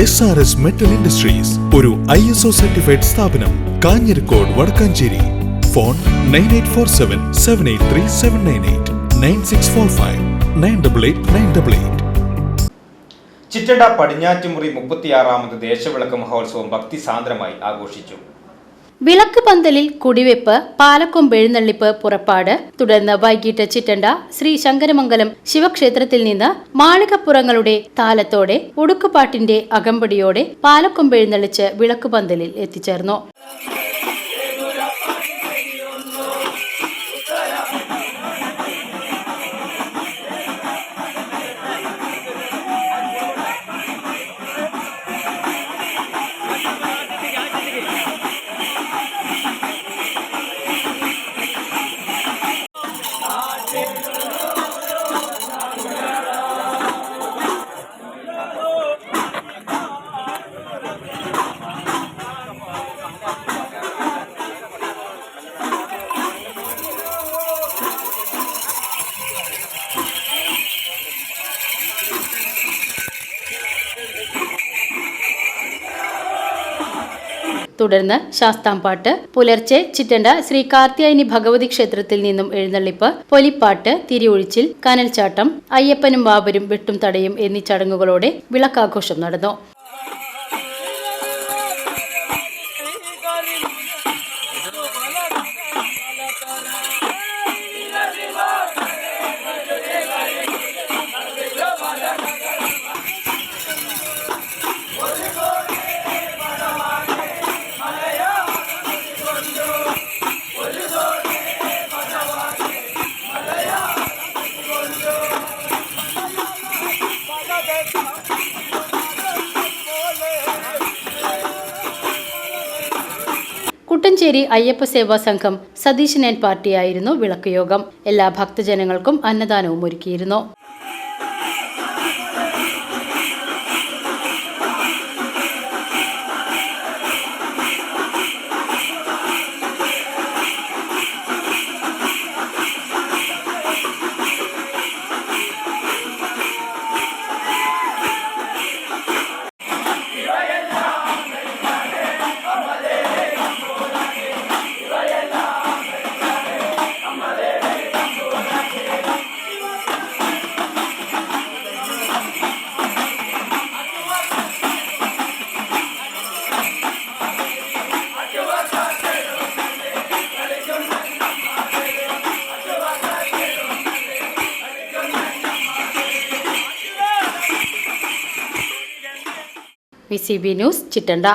S R S metal industries ഒരു I S O certified സ്ഥാപനം Kanjirakode Vadakkanchery. Phone nine eight four seven seven eight three seven nine eight nine six four five nine double eight nine double eight Chittanda Padinjattumuri മുപ്പത്തിയാറാമത് ദേശവിളക്ക് മഹോത്സവം ഭക്തിസാന്ദ്രമായി ആഘോഷിച്ചു. വിളക്ക് പന്തലിൽ കുടിവെപ്പ് പാലക്കൊമ്പ് എഴുന്നള്ളിപ്പ് പുറപ്പാട് തുടർന്ന് വൈകിട്ട് ചിറ്റണ്ട ശ്രീ ശങ്കരമംഗലം ശിവക്ഷേത്രത്തിൽ നിന്ന് മാളികപ്പുറങ്ങളുടെ താലത്തോടെ ഉടുക്കുപാട്ടിന്റെ അകമ്പടിയോടെ പാലക്കൊമ്പ് എഴുന്നള്ളിച്ച് വിളക്ക് പന്തലിൽ എത്തിച്ചേർന്നു. തുടർന്ന് ശാസ്താംപാട്ട് പുലർച്ചെ ചിറ്റണ്ട ശ്രീ കാർത്യായനി ഭഗവതി ക്ഷേത്രത്തിൽ നിന്നും എഴുന്നള്ളിപ്പ് പൊലിപ്പാട്ട് തിരിയൊഴിച്ചിൽ കനൽച്ചാട്ടം അയ്യപ്പനും ബാബരും വെട്ടും തടയും എന്നീ ചടങ്ങുകളോടെ വിളക്കാഘോഷം നടന്നു. കുട്ടഞ്ചേരി അയ്യപ്പ സേവാ സംഘം സതീശൻ ആൻഡ് പാർട്ടിയായിരുന്നു വിളക്ക് യോഗം. എല്ലാ ഭക്തജനങ്ങൾക്കും അന്നദാനവും ഒരുക്കിയിരുന്നു. V news Chittanda